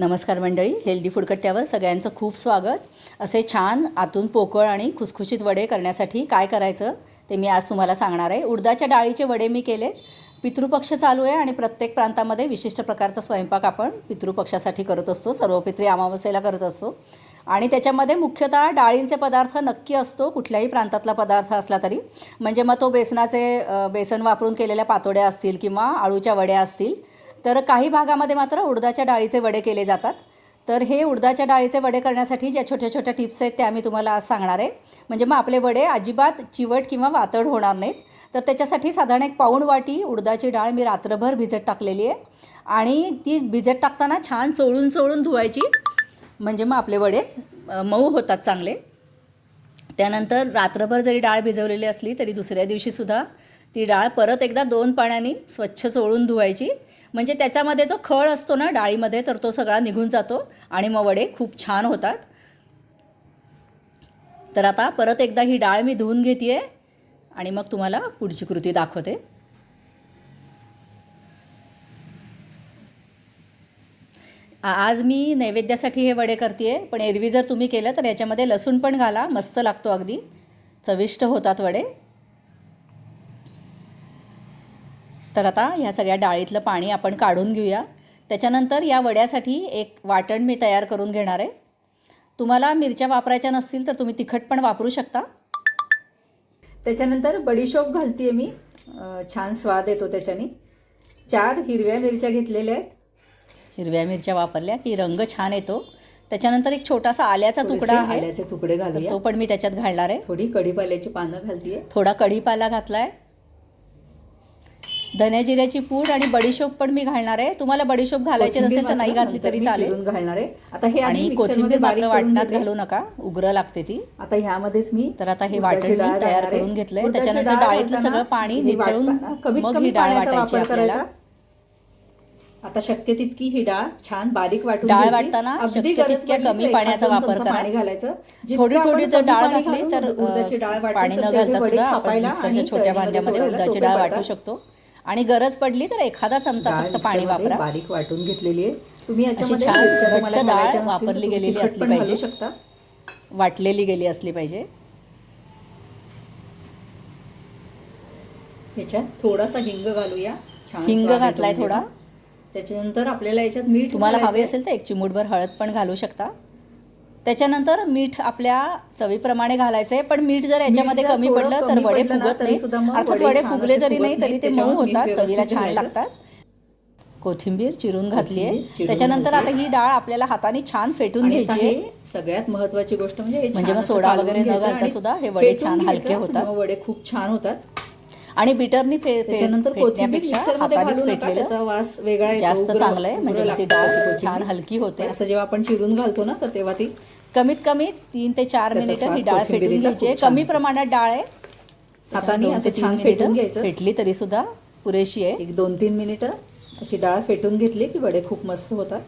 नमस्कार मंडळी healthy food कट्ट्यावर सगळ्यांचं खूप स्वागत. असे छान आतून पोकळ आणि खुसखुशीत वडे करण्यासाठी काय करायचं ते मी आज तुम्हाला सांगणार आहे. उडदाच्या डाळीचे वडे मी केले पितृपक्ष चालू आहे आणि प्रत्येक प्रांतामध्ये विशिष्ट प्रकारचा स्वयंपाक आपण पितृपक्षासाठी करत असतो सर्व पित्री अमावस्येला करत असतो. आणि त्याच्यामध्ये मुख्यतः डाळींचे पदार्थ नक्की असतो कुठल्याही प्रांतातला पदार्थ असला तरी. म्हणजे मग तो बेसनाचे बेसन वापरून केलेल्या पातोड्या असतील किंवा आळूच्या वड्या असतील. तर काही भागामध्ये मात्र उडदाच्या डाळीचे वडे केले जातात. तर हे उडदाच्या डाळीचे वडे करण्यासाठी ज्या छोट्या छोट्या टिप्स आहेत त्या मी तुम्हाला आज सांगणार आहे. म्हणजे मग आपले वडे अजिबात चिवट किंवा वातड होणार नाहीत. तर त्याच्यासाठी साधारण एक पाऊण वाटी उडदाची डाळ मी रात्रभर भिजत टाकलेली आहे. आणि ती भिजत टाकताना छान चोळून चोळून धुवायची. म्हणजे मग आपले वडे मऊ होतात चांगले. त्यानंतर रात्रभर जरी डाळ भिजवलेली असली तरी दुसऱ्या दिवशीसुद्धा ती डाळ परत एकदा दोन पाण्याने स्वच्छ चोळून धुवायची. म्हणजे त्याच्यामध्ये जो खळ असतो ना डाळीमध्ये तर तो सगळा निघून जातो आणि मग वडे खूप छान होतात. तर आता परत एकदा ही डाळ मी धुवून घेते आणि मग तुम्हाला पुढची कृती दाखवते. आज मी नैवेद्यासाठी हे वडे करते पण एरवी जर तुम्ही केलं तर याच्यामध्ये लसूण पण घाला मस्त लागतो अगदी. चविष्ट होतात वडे. तर आता ह्या सगळ्या डाळीतलं पाणी आपण काढून घेऊया. त्याच्यानंतर या वड्यासाठी एक वाटण मी तयार करून घेणार आहे. तुम्हाला मिरच्या वापरायच्या नसतील तर तुम्ही तिखट पण वापरू शकता. त्याच्यानंतर बडीशोप घालते मी. छान स्वाद येतो त्याच्याने. चार हिरव्या मिरच्या घेतलेल्या आहेत. हिरव्या मिरच्या वापरल्या की रंग छान येतो. त्याच्यानंतर एक छोटासा आल्याचा तुकडा आहे. आल्याचे तुकडे घालूया. तो पण मी त्याच्यात घालणार आहे. थोडी कढीपाल्याची पानं घालतीये. थोडा कढीपाला घातलाय. धन्या जिऱ्याची पूड आणि बडीशोप पण मी घालणार आहे तुम्हाला बडीशोप घालायची नसेल तर नाही घातली तरी चालेल घालणार आहे आता हे आणि कोथिंबीर मात्र वाटणात. घालू नका उग्र लागते ती आता ह्यामध्येच मी तर आता हे वाटण मी तयार. करून घेतलंय त्याच्यानंतर डाळ डाळीतलं सगळं पाणी निथळून मग कमी ही डाळ वाटायची आपल्याला आता शक्य तितकी ही डाळ छान बारीक वाटून डाळ. वाटताना अगदी शक्य तितक्या कमी पाण्याचा वापर करा. पाणी घालायचं थोडी थोडी जर डाळ घातली तर उडदाची डाळ पाणी न घालता सुद्धा आपण मिक्सरच्या छोट्या भांड्यामध्ये उडदाची डाळ. वाटू शकतो आणि गरज पडली तर एखादा चमचा फक्त पाणी वापरा. बारीक वाटून घेतलेली आहे. तुम्ही याच्यामध्ये डाळ वापरली गेलेली असली पाहिजे. शकता. वाटलेली गेली असली पाहिजे. ह्याच्यात थोडासा हिंग घालूया. छान हिंग घातलाय म्हणजे. थोडा. त्याच्यानंतर आपल्याला याच्यात मीठ तुम्हाला हवे. असेल तर एक चिमूटभर हळद पण घालू शकता. त्याच्यानंतर मीठ आपल्या चवीप्रमाणे घालायचंय पण मीठ जर याच्यामध्ये कमी पडलं तर वडे फुगत नाही अर्थात वडे फुगले जरी नाही तरी. ते मऊ होतात चवीला छान घालायचं. लागतात कोथिंबीर चिरून घातली आहे त्याच्यानंतर. आता ही डाळ आपल्याला हाताने छान फेटून घ्यायची आहे सगळ्यात महत्वाची गोष्ट म्हणजे म्हणजे मग सोडा वगैरे न घालता सुद्धा हे वडे छान. हलके होतात. वडे खूप छान होतात आणि बिटरनी त्याच्यानंतर त्याचा वास वेगळा जास्त चांगलं आहे म्हणजे ती डाळ. छान हलकी होते असं जेव्हा आपण चिरून घालतो ना तर तेव्हा ती कमीत कमी तीन ते चार मिनिटं ही डाळ फेटून घ्यायची कमी. प्रमाणात डाळ आहे हाताने असं छान फेटून घ्यायचं. फेटली तरी सुद्धा पुरेशी आहे एक दोन तीन मिनिटं अशी डाळ फेटून घेतली की वडे खूप मस्त होतात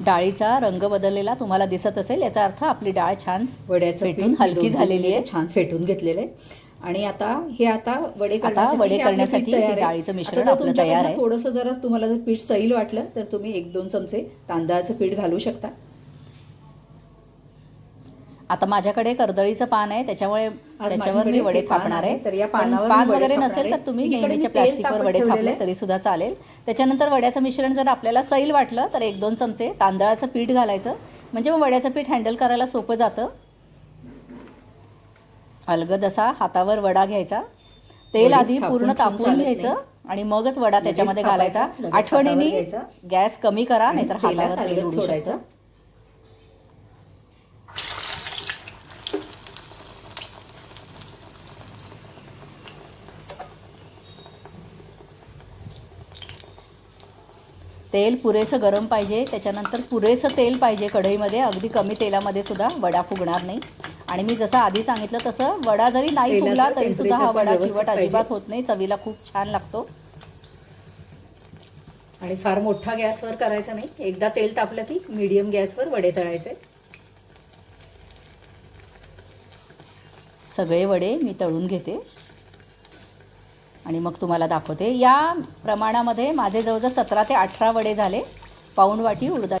डाळीचा रंग बदललेला तुम्हाला दिसत असेल याचा अर्थ आपली डाळ छान वड्याचं फेटून हलकी झालेली आहे. छान फेटून घेतलेलं आहे आणि आता हे आता वडे आता करण्यासाठी वडे हे करण्यासाठी. डाळीचं मिश्रण आपलं तयार आहे. थोडंसं जरा तुम्हाला जर पीठ सैल वाटलं तर तुम्ही एक दोन चमचे तांदळाचं पीठ घालू शकता आता माझ्याकडे कर्दळीचं पान आहे त्याच्यामुळे त्याच्यावर मी वडे थापणार आहे, तर या पानावर पान वगैरे नसेल तर. तुम्ही नेहमीच्या प्लास्टिकवर वडे थापले. तरी सुद्धा चालेल त्याच्यानंतर वड्याचं मिश्रण जर आपल्याला सैल वाटलं तर एक दोन चमचे तांदळाचं पीठ घालायचं म्हणजे मग वड्याचं पीठ हँडल करायला सोपं जातं अलगद असा हातावर वडा घ्यायचा. तेल आधी पूर्ण तापून घ्यायचं आणि मगच वडा त्याच्यामध्ये घालायचा. आठवणीने. गॅस कमी करा नाहीतर हातावर तेल उडू. शकतं. तेल पुरेसं गरम पाहिजे त्याच्यानंतर पुरेसं तेल पाहिजे कढईमध्ये अगदी कमी तेलामध्ये सुद्धा. वडा फुगणार नाही. आणि मी जसं आधी सांगितलं तसं वडा जरी नाही फुगला तरी सुद्धा हा वडा चिवट. अजिबात होत नाही. चवीला खूप छान लागतो. आणि फार मोठा गॅसवर करायचा नाही. एकदा तेल तापलं की मीडियम गॅसवर वडे तळायचे. सगळे वडे मी तळून घेते. आणि मग तुम्हाला दाखवते. या प्रमाणामध्ये माझे जवळजवळ सतरा ते अठरा वडे झाले. पाऊण वाटी उडदा